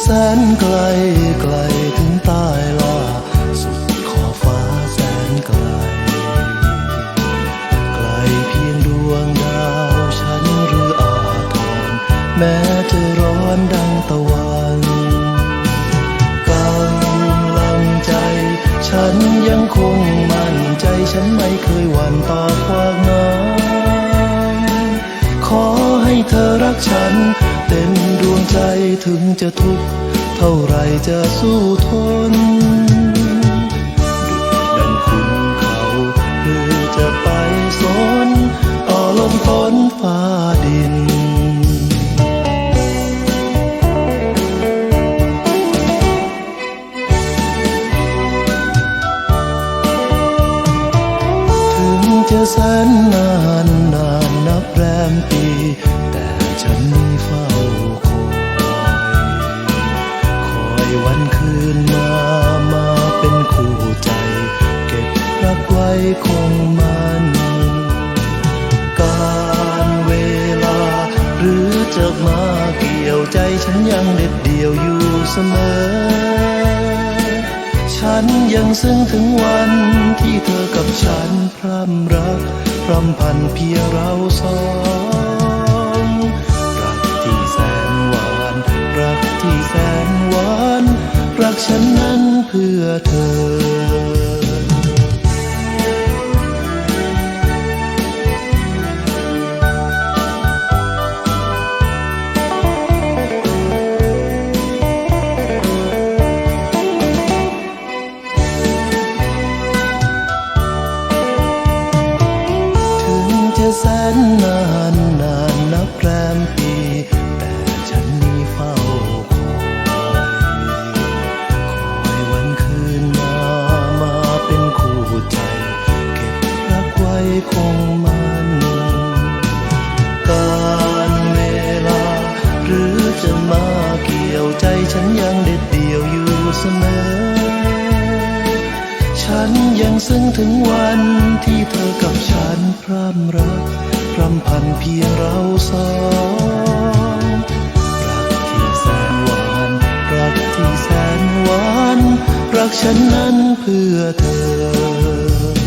แสนไกลไกลถึงใต้ล่าสุดขอบฟ้าแสนไกล ไกลเพียงดวงดาวฉันหรืออาทรแม้จะร้อนดังตะวันกำลังใจ ฉันยังคงมั่นใจฉันไม่เคยหวั่นต่อความเหงาขอให้เธอรักฉัน เต็มดวงใจถึงจะทุกข์เท่าไรจะสู้ทน ดังคุณเขาหรือจะไปสนต่อลมฝนฟ้าดินถึงจะแสนนานนานนับแรมปี รักไว้คงมัน การเวลา หรือจะมาเกี่ยวใจฉันยังเด็ดเดี่ยวอยู่เสมอ ฉันยังซึ้งถึงวันที่เธอกับฉันพร่ำรักพร่ำพันเพียงเราสองรักที่แสนหวาน รักที่แสนหวาน รักฉันนั้นเพื่อเธอ ฉันยังเด็ดเดี่ยวอยู่เสมอ ฉันยังซึ้งถึงวันที่เธอกับฉันพร่ำรักพร่ำพันเพียงเราสองรักที่แสนหวาน รักที่แสนหวาน รักฉันนั้นเพื่อเธอ